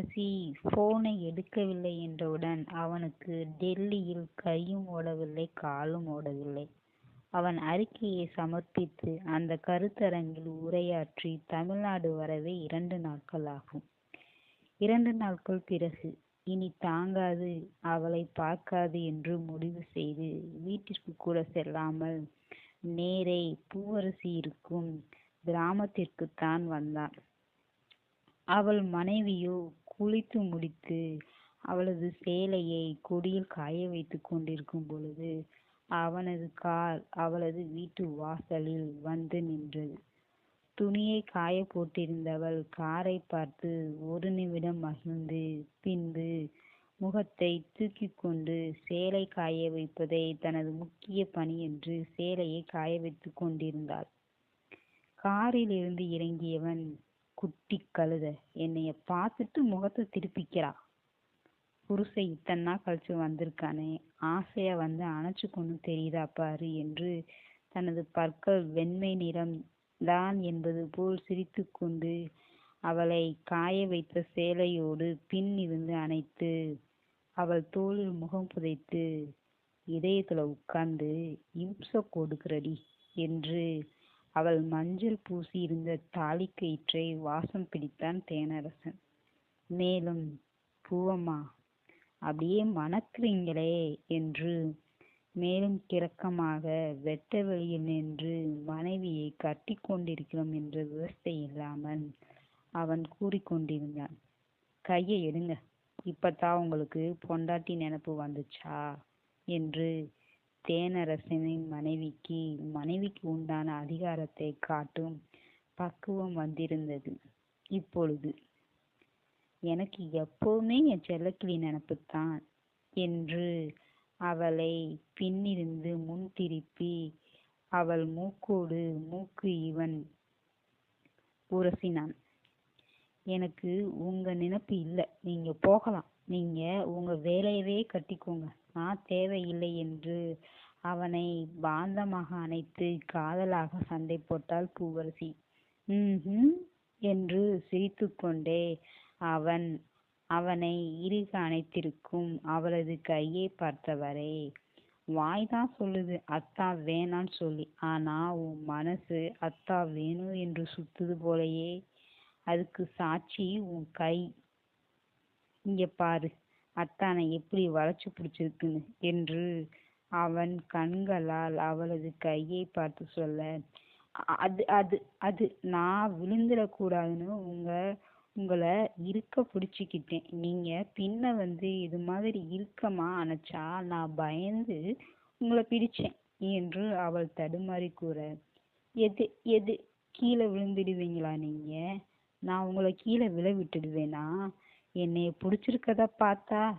பூவரசி போனை எடுக்கவில்லை என்றவுடன் அவனுக்கு டெல்லியில் கையும் ஓடவில்லை காலும் ஓடவில்லை. அவன் அறிக்கையை சமர்ப்பித்து அந்த கருத்தரங்கில் உரையாற்றி தமிழ்நாடு வரவே இரண்டு நாட்கள் ஆகும். இரண்டு நாட்கள் பிறகு இனி தாங்காது அவளை பார்க்காது என்று முடிவு செய்து வீட்டிற்கு கூட செல்லாமல் நேரே பூவரசி இருக்கும் கிராமத்திற்குத்தான் வந்தான். அவள் மனைவியோ குளித்து முடித்து அவளது சேலையை கொடியில் காய வைத்துக் கொண்டிருக்கும் பொழுது அவனது கார் அவளது வீட்டு வாசலில் வந்து நின்றது. துணியை காய போட்டிருந்தவள் காரை பார்த்து ஒரு நிமிடம் மகிழ்ந்து பின்பு முகத்தை தூக்கி கொண்டு சேலை காய வைப்பதை தனது முக்கிய பணி என்று சேலையை காய வைத்துக் கொண்டிருந்தாள். காரில் இருந்து இறங்கியவன் குட்டி கழுத. என்னைய பார்த்துட்டு முகத்தை திருப்பிக்கிறா. புருஷன் இத்தனை நாள் கழிச்சு வந்திருக்கானே. ஆசையா வந்து அணைச்சு கொண்டு தெரியுதா பாரு என்று தனது பற்கள் வெண்மை நிறம் தான் என்பது போல் சிரித்து கொண்டு அவளை காய வைத்த சேலையோடு பின் இருந்து அணைத்து அவள் தோளில் முகம் புதைத்து இதயத்துல உட்கார்ந்து இம்ச கொடுக்கிறடி என்று அவள் மஞ்சள் பூசி இருந்த தாலி கயிற்றை வாசம் பிடித்தான் தேனரசன். மேலும் பூவம்மா அப்படியே மணக்குறீங்களே என்று மேலும் கிறக்கமாக வெட்ட வெளியில் நின்று மனைவியை கட்டி கொண்டிருக்கிறோம் என்ற விவஸ்தை இல்லாமல் அவன் கூறிக்கொண்டிருந்தான் கையை எடுங்க இப்பதான் உங்களுக்கு பொண்டாட்டி நினப்பு வந்துச்சா? என்று தேனரசனின் மனைவிக்கு மனைவிக்கு உண்டான அதிகாரத்தை காட்டும் பக்குவம் வந்திருந்தது. இப்பொழுது எனக்கு எப்போவுமே என் செல்லக்கிளி நினப்புத்தான் என்று அவளை பின்னிருந்து முன் திருப்பி அவள் மூக்கோடு மூக்கு இவன் உரசினான். எனக்கு உங்க நினப்பு இல்லை. நீங்க போகலாம். நீங்க உங்க வேலையவே கட்டிக்கோங்க. நான் தேவையில்லை என்று அவனை பாந்தமாக அணைத்து காதலாக சண்டை போட்டாள் பூவரசி. ம்ஹும் என்று சிரித்துக்கொண்டே அவன் அவனை இறுக அணைத்திருக்கும் அவளது கையை பார்த்தவரை வாய்தான் சொல்லுது அத்தா வேணான்னு சொல்லி. ஆனா உன் மனசு அத்தா வேணும் என்று சுத்துது போலயே. அதுக்கு சாட்சி உன் கை. இங்க பாரு. அத்தானை எப்படி வளைச்சு பிடிச்சிருக்குன்னு? என்று அவன் கண்களால் அவளது கையை பார்த்து சொல்ல அது அது அது நான் விழுந்துடக்கூடாதுன்னு உங்க உங்களை இருக்க பிடிச்சிக்கிட்டேன். நீங்க பின்ன வந்து இது மாதிரி இறுக்கமா அணைச்சா நான் பயந்து உங்களை பிடிச்சேன் என்று அவள் தடுமாறி கூற எது எது கீழே விழுந்துடுவீங்களா நீங்க? நான் உங்களை கீழே விழ விட்டுடுவேனா? என்னைய பிடிச்சிருக்கத பார்த்தா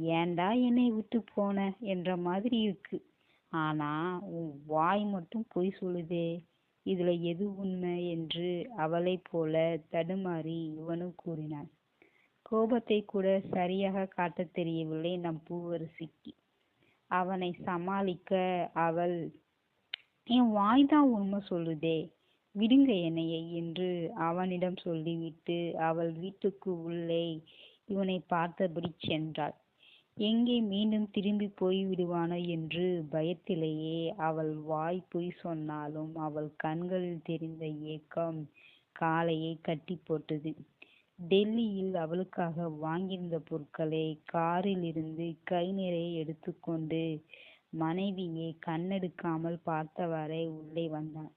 ஏன்டா என்னை விட்டு போன? என்ற மாதிரி இருக்கு. ஆனா உன் வாய் மட்டும் பொய் சொல்லுதே. இதுல எது உண்மை? என்று அவளைப் போல தடுமாறி இவனும் கூறினான். கோபத்தை கூட சரியாக காட்டத் தெரியவில்லை நம் பூவரசிக்கு. அவனை சமாளிக்க அவள் என் வாய்தான் உண்மை சொல்லுதே. விடுங்க என்னையை என்று அவனிடம் சொல்லிவிட்டு அவள் வீட்டுக்கு உள்ளே இவனை பார்த்தபடி சென்றாள். எங்கே மீண்டும் திரும்பி போய் விடுவானோ என்று பயத்திலேயே அவள் வாய் பொய் சொன்னாலும் அவள் கண்களில் தெரிந்த ஏக்கம் காலையை கட்டி போட்டது டெல்லியில் அவளுக்காக வாங்கியிருந்த பொருட்களை காரில் இருந்து கை நிறைய எடுத்துக்கொண்டு மனைவியை கண்ணெடுக்காமல் பார்த்தவாறே உள்ளே வந்தான்.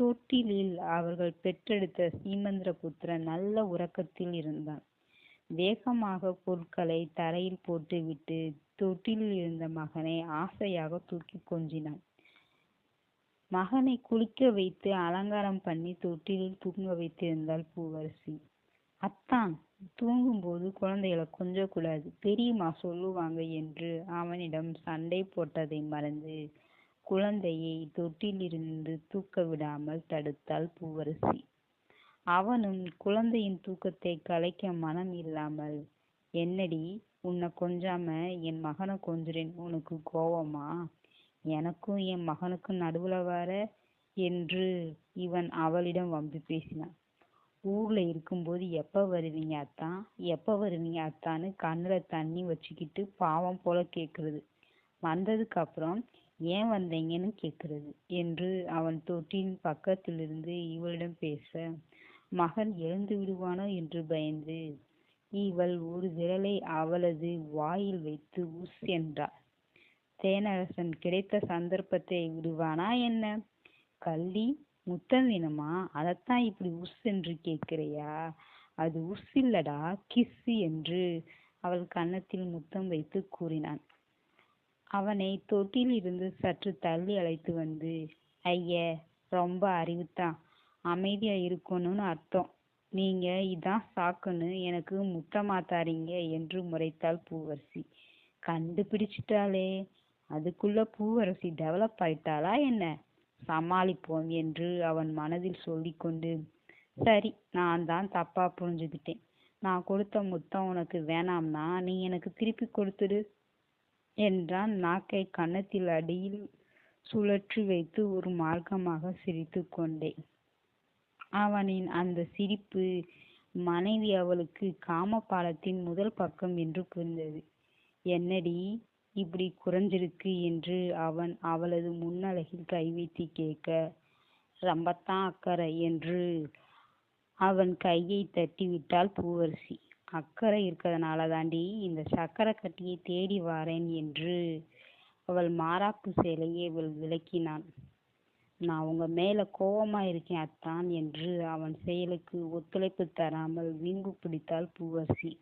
தொட்டிலில் அவர்கள் பெற்றெடுத்த சீமந்திரபுத்திரன் நல்ல உறக்கத்தில் இருந்தான். வேகமாக பொருட்களை தரையில் போட்டுவிட்டு தொட்டிலில் இருந்த மகனை ஆசையாக தூக்கி கொஞ்சினான். மகனை குளிக்க வைத்து அலங்காரம் பண்ணி தொட்டிலில் தூங்க வைத்திருந்தாள் பூவரசி. அத்தான் தூங்கும்போது குழந்தைகளை கொஞ்சக்கூடாது பெரியம்மா சொல்லுவாங்க என்று அவனிடம் சண்டை போட்டதை மறந்து குழந்தையை தொட்டிலிருந்து தூக்க விடாமல் தடுத்தாள் பூவரசி. அவனும் குழந்தையின் தூக்கத்தை கலைக்க மனம் இல்லாமல் என்னடி உன்னை கொஞ்சாம என் மகனை கொஞ்சுறேன் உனக்கு கோவமா? எனக்கும் என் மகனுக்கும் நடுவுல வர என்று இவன் அவளிடம் வம்பி பேசினான். ஊர்ல இருக்கும்போது எப்ப வருவீங்க அத்தான் எப்ப வருவீங்க அத்தான்னு கண்ணுல தண்ணி வச்சுக்கிட்டு பாவம் போல கேக்குறது. வந்ததுக்கு அப்புறம் ஏன் வந்தீங்கன்னு கேட்கிறது என்று அவன் தொட்டின் பக்கத்திலிருந்து இவளிடம் பேச மகன் எழுந்து விடுவானோ என்று பயந்து இவள் ஒரு விரலை அவளது வாயில் வைத்து உஸ் என்றாள். தேனரசன் கிடைத்த சந்தர்ப்பத்தை விடுவானா என்ன? கள்ளி முத்தம் வேணுமா? அதைத்தான் இப்படி உஸ் என்று கேட்கிறையா? அது உஸ் இல்லடா கிஸ் என்று அவள் கன்னத்தில் முத்தம் வைத்து கூறினான். அவனை தொட்டிலிருந்து சற்று தள்ளி அழைத்து வந்து ஐய ரொம்ப அறிவுத்தான். அமைதியா இருக்கணும்னு அர்த்தம். நீங்க இதான் சாக்குன்னு எனக்கு முத்தமா தாரீங்க என்று முறைத்தாள் பூவரசி. கண்டுபிடிச்சிட்டாளே. அதுக்குள்ள பூவரசி டெவலப் ஆயிட்டாளா என்ன? சமாளிப்போம் என்று அவன் மனதில் சொல்லிக்கொண்டு சரி நான் தான் தப்பா புரிஞ்சுக்கிட்டேன். நான் கொடுத்த முத்தம் உனக்கு வேணாம்னா நீ எனக்கு திருப்பி கொடுத்துடு. என்றான். நாக்கை கன்னத்தில் அடியில் சுழற்றி வைத்து ஒரு மார்க்கமாக சிரித்து கொண்டே. அவனின் அந்த சிரிப்பு மனைவி அவளுக்கு காமபாலத்தின் முதல் பக்கம் என்று புரிந்தது. என்னடி இப்படி குறைஞ்சிருக்கு? என்று அவன் அவளது முன்னழகில் கை வைத்து கேட்க ரொம்பத்தான் அக்கறை என்று அவன் கையை தட்டி விட்டாள் பூவரசி. அக்கறை இருக்கிறதுனால தாண்டி இந்த சக்கரை கட்டியை தேடி வாரேன் என்று அவள் மாறாப்பு செயலையே அவள் விளக்கினான். நான் உங்க மேல கோவமா இருக்கேன் அத்தான் என்று அவன் செயலுக்கு ஒத்துழைப்பு தராமல் வீம்பு பிடித்தாள் பூவரசி.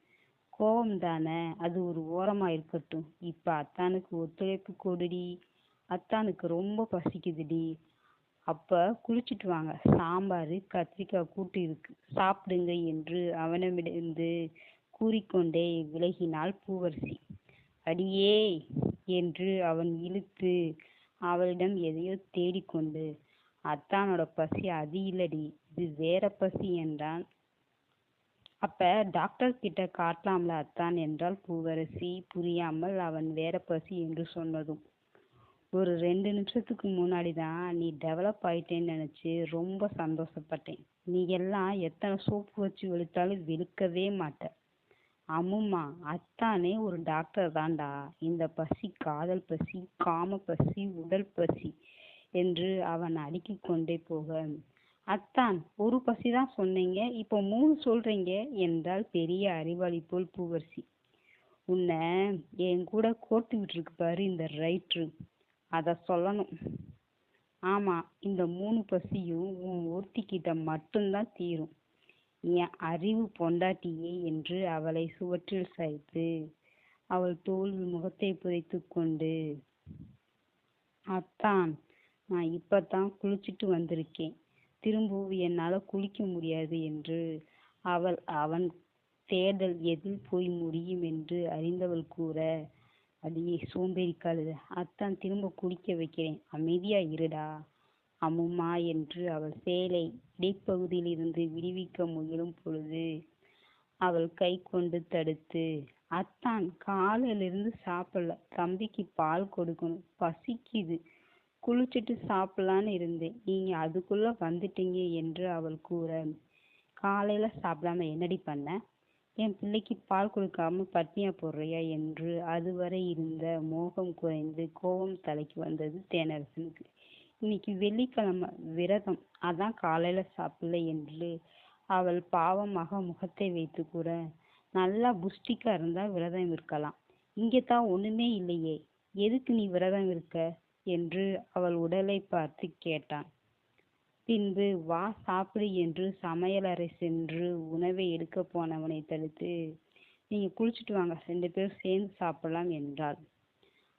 கோபம் தானே? அது ஒரு ஓரமா இருக்கட்டும். இப்ப அத்தானுக்கு ஒத்துழைப்பு கொடுடி. அத்தானுக்கு ரொம்ப பசிக்குதுடி. அப்ப குளிச்சுட்டு வாங்க. சாம்பார் கத்திரிக்காய் கூட்டு இருக்கு. சாப்பிடுங்க என்று அவனிடமிருந்து கூறிக்கொண்டே விலகினாள் பூவரசி. அடியே என்று அவன் இழுத்து அவளிடம் எதையோ தேடிக்கொண்டு அத்தானோட பசி அது இல்லடி இது வேற பசி என்றான். அப்ப டாக்டர் கிட்ட காட்டலாம்ல அத்தான் என்றால் பூவரசி புரியாமல் அவன் வேற பசி என்று சொன்னதும் ஒரு ரெண்டு நிமிஷத்துக்கு முன்னாடி தான் நீ டெவலப் ஆயிட்டேன்னு நினச்சி ரொம்ப சந்தோஷப்பட்டேன். நீ எல்லாம் எத்தனை சோப்பு வச்சு வெளுத்தாலும் வெளுக்கவே மாட்ட. அம்மும்மா அத்தானே ஒரு டாக்டர் தான்டா. இந்த பசி காதல் பசி காம பசி உடல் பசி என்று அவன் அடுக்கிக் கொண்டே போக அத்தான் ஒரு பசி தான் சொன்னீங்க இப்போ மூணு சொல்றீங்க என்றால் பெரிய அறிவாளி போல் பூவரசி. உன்னை என் கூட கோர்த்து விட்டுருக்கு பாரு இந்த ரைட்ரு அதை சொல்லணும். ஆமா இந்த மூணு பசியும் உன் ஒருத்திக்கிட்ட மட்டும்தான் தீரும். என் அறிவு பொண்டாட்டியே என்று அவளை சுவற்றில் சாய்த்து அவள் தோல்வி முகத்தை புதைத்து கொண்டு அத்தான் நான் இப்பத்தான் குளிச்சிட்டு வந்திருக்கேன். திரும்பவும் என்னால குளிக்க முடியாது என்று அவள் அவன் தேடல் எதில் போய் முடியும் என்று அறிந்தவள் கூற அடியே சோம்பேறி கழுத அத்தான் திரும்ப குளிக்க வைக்கிறேன். அமைதியா இருடா. அம்முமா என்று அவள் சேலை இடைப்பகுதியில் இருந்து விடுவிக்க முயலும் பொழுது அவள் கை கொண்டு தடுத்து அத்தான் காலையிலிருந்து சாப்பிடல. தம்பிக்கு பால் கொடுக்கணும். பசிக்குது. குளிச்சுட்டு சாப்பிடலான்னு இருந்தேன். நீங்க அதுக்குள்ள வந்துட்டீங்க என்று அவள் கூற காலையில சாப்பிடாம என்னடி பண்ண? என் பிள்ளைக்கு பால் கொடுக்காம பட்னியா போடுறியா என்று அதுவரை இருந்த மோகம் குறைந்து கோபம் தலைக்கு வந்தது தேனரசனுக்கு. இன்னைக்கு வெள்ளிக்கிழமை விரதம். அதான் காலையில சாப்பிடல என்று அவள் பாவமாக முகத்தை வைத்து கூற நல்லா புஷ்டிக்கா இருந்தா விரதம் இருக்கலாம். இங்கே தான் ஒண்ணுமே இல்லையே. எதுக்கு நீ விரதம் இருக்க? என்று அவள் உடலை பார்த்து கேட்டான். பின்பு வா சாப்பிடு என்று சமையலறை சென்று உணவை எடுக்க போனவனை தடுத்து நீங்கள் குளிச்சுட்டு வாங்க ரெண்டு பேரும் சேர்ந்து சாப்பிடலாம் என்றாள்.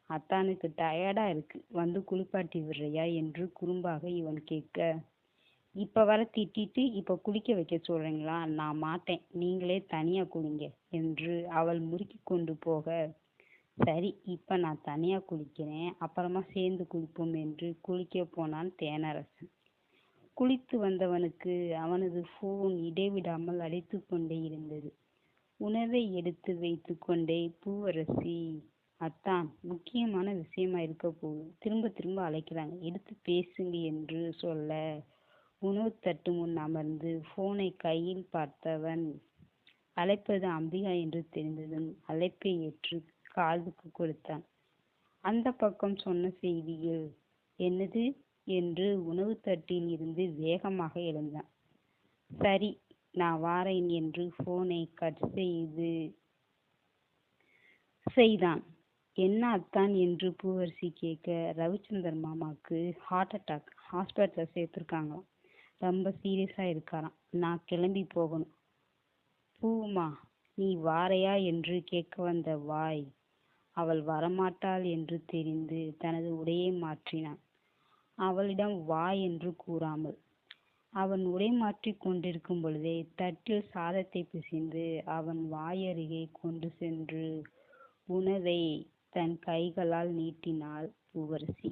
அத்தானுக்கு டயர்டாக இருக்கு. வந்து குளிப்பாட்டி விடுறியா? என்று குறும்பாக இவன் கேட்க இப்போ வர திட்டிட்டு இப்போ குளிக்க வைக்க சொல்கிறீங்களா நான் மாட்டேன். நீங்களே தனியாக குளிங்க என்று அவள் முறுக்கி கொண்டு போக சரி இப்போ நான் தனியாக குளிக்கிறேன். அப்புறமா சேர்ந்து குளிப்போம் என்று குளிக்க போனான் தேனரசன். குளித்து வந்தவனுக்கு அவனது ஃபோன் இடைவிடாமல் அடித்து கொண்டே இருந்தது. உணவை எடுத்து வைத்து கொண்டே பூவரசி அத்தான் முக்கியமான விஷயமா இருக்க போகுது. திரும்ப திரும்ப அழைக்கிறாங்க. எடுத்து பேசுங்க என்று சொல்ல உணவு தட்டு முன் அமர்ந்து போனை கையில் பார்த்தவன் அழைப்பது அம்பிகா என்று தெரிந்ததும் அழைப்பை ஏற்று காதுக்கு கொடுத்தான். அந்த பக்கம் சொன்ன செய்தியில் என்னது? என்று உணவு தட்டில் இருந்து வேகமாக எழுந்தான். சரி நான் வாரேன் என்று போனை கட் செய்து செய்தான். என்ன அத்தான் என்று பூவரசி கேட்க ரவிச்சந்தர் மாமாவுக்கு ஹார்ட் அட்டாக் ஹாஸ்பிட்டலில் சேர்த்துருக்காங்களாம். ரொம்ப சீரியஸாக இருக்காராம். நான் கிளம்பி போகணும். பூமா நீ வாரையா என்று கேட்க வந்த வாய் அவள் வரமாட்டாள் என்று தெரிந்து தனது உடையை மாற்றினான். அவளிடம் வா என்று கூறாமல் அவன் உடை மாற்றிக் கொண்டிருக்கும் பொழுதே தட்டில் சாதத்தை பிசைந்து அவன் வாயருகே கொண்டு சென்று உணவை தன் கைகளால் நீட்டினாள் பூவரசி.